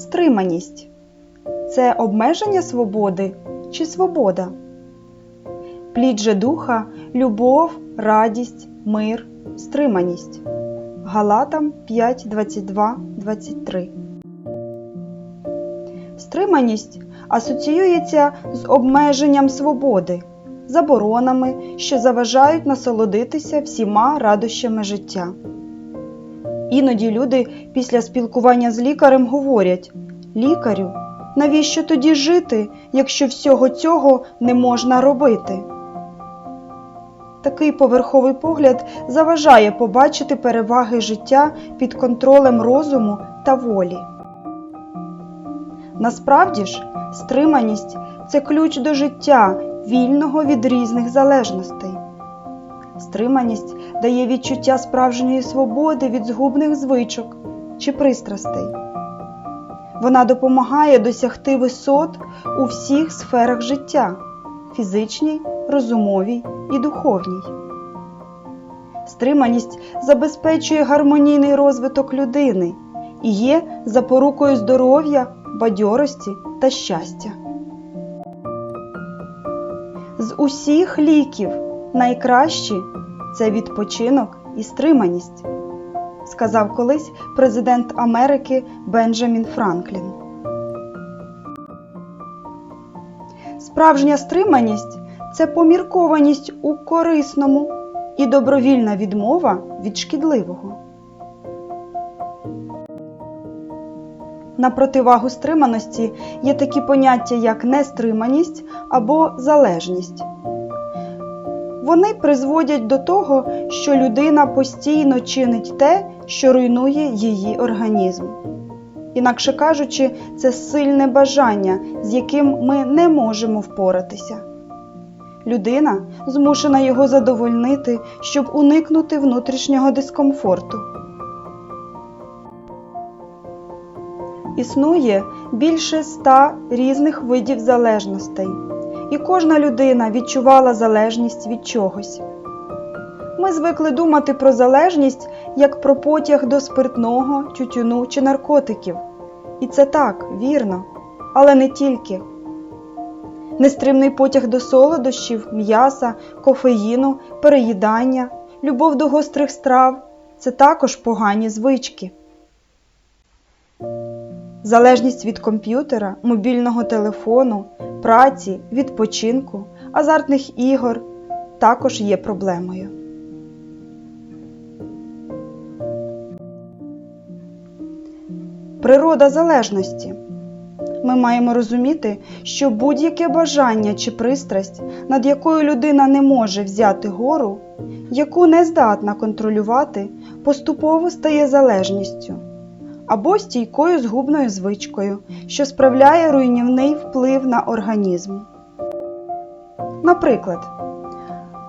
Стриманість це обмеження свободи чи свобода? Плід же духа, любов, радість, мир, стриманість. Галатам 5, 22, 23. Стриманість асоціюється з обмеженням свободи, заборонами, що заважають насолодитися всіма радощами життя. Іноді люди після спілкування з лікарем говорять: Лікарю, навіщо тоді жити, якщо всього цього не можна робити? Такий поверховий погляд заважає побачити переваги життя під контролем розуму та волі. Насправді ж, стриманість це ключ до життя, вільного від різних залежностей. Стриманість дає відчуття справжньої свободи від згубних звичок чи пристрастей. Вона допомагає досягти висот у всіх сферах життя фізичній, розумовій і духовній. Стриманість забезпечує гармонійний розвиток людини і є запорукою здоров'я, бадьорості та щастя. З усіх ліків найкращі це відпочинок і стриманість, сказав колись президент Америки Бенджамін Франклін. Справжня стриманість це поміркованість у корисному і добровільна відмова від шкідливого. На противагу стриманості є такі поняття, як нестриманість або залежність. Вони призводять до того, що людина постійно чинить те, що руйнує її організм. Інакше кажучи, це сильне бажання, з яким ми не можемо впоратися. Людина змушена його задовольнити, щоб уникнути внутрішнього дискомфорту. Існує більше ста різних видів залежностей, і кожна людина відчувала залежність від чогось. Ми звикли думати про залежність як про потяг до спиртного, тютюну чи наркотиків. І це так, вірно, але не тільки. Нестримний потяг до солодощів, м'яса, кофеїну, переїдання, любов до гострих страв це також погані звички. Залежність від комп'ютера, мобільного телефону, праці, відпочинку, азартних ігор також є проблемою. Природа залежності. Ми маємо розуміти, що будь-яке бажання чи пристрасть, над якою людина не може взяти гору, яку не здатна контролювати, поступово стає залежністю або стійкою згубною звичкою, що справляє руйнівний вплив на організм. Наприклад,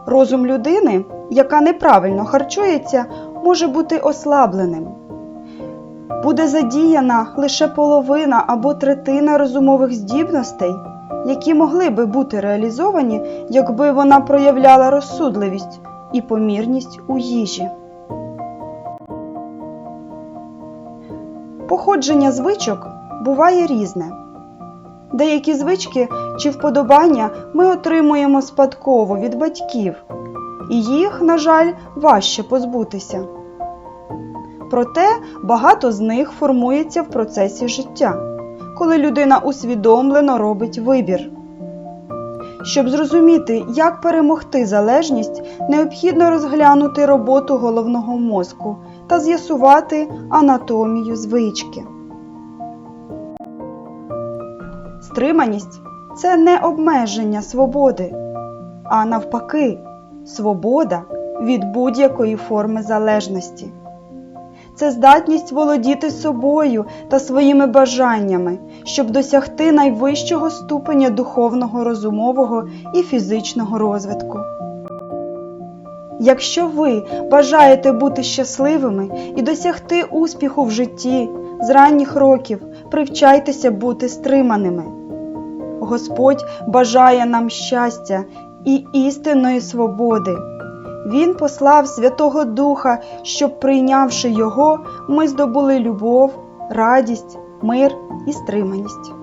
розум людини, яка неправильно харчується, може бути ослабленим. Буде задіяна лише половина або третина розумових здібностей, які могли би бути реалізовані, якби вона проявляла розсудливість і помірність у їжі. Походження звичок буває різне. Деякі звички чи вподобання ми отримуємо спадково від батьків, і їх, на жаль, важче позбутися. Проте багато з них формується в процесі життя, коли людина усвідомлено робить вибір. Щоб зрозуміти, як перемогти залежність, необхідно розглянути роботу головного мозку та з'ясувати анатомію звички. Стриманість це не обмеження свободи, а навпаки, свобода від будь-якої форми залежності. Це здатність володіти собою та своїми бажаннями, щоб досягти найвищого ступеня духовного, розумового і фізичного розвитку. Якщо ви бажаєте бути щасливими і досягти успіху в житті з ранніх років, привчайтеся бути стриманими. Господь бажає нам щастя і істинної свободи. Він послав Святого Духа, щоб, прийнявши Його, ми здобули любов, радість, мир і стриманість.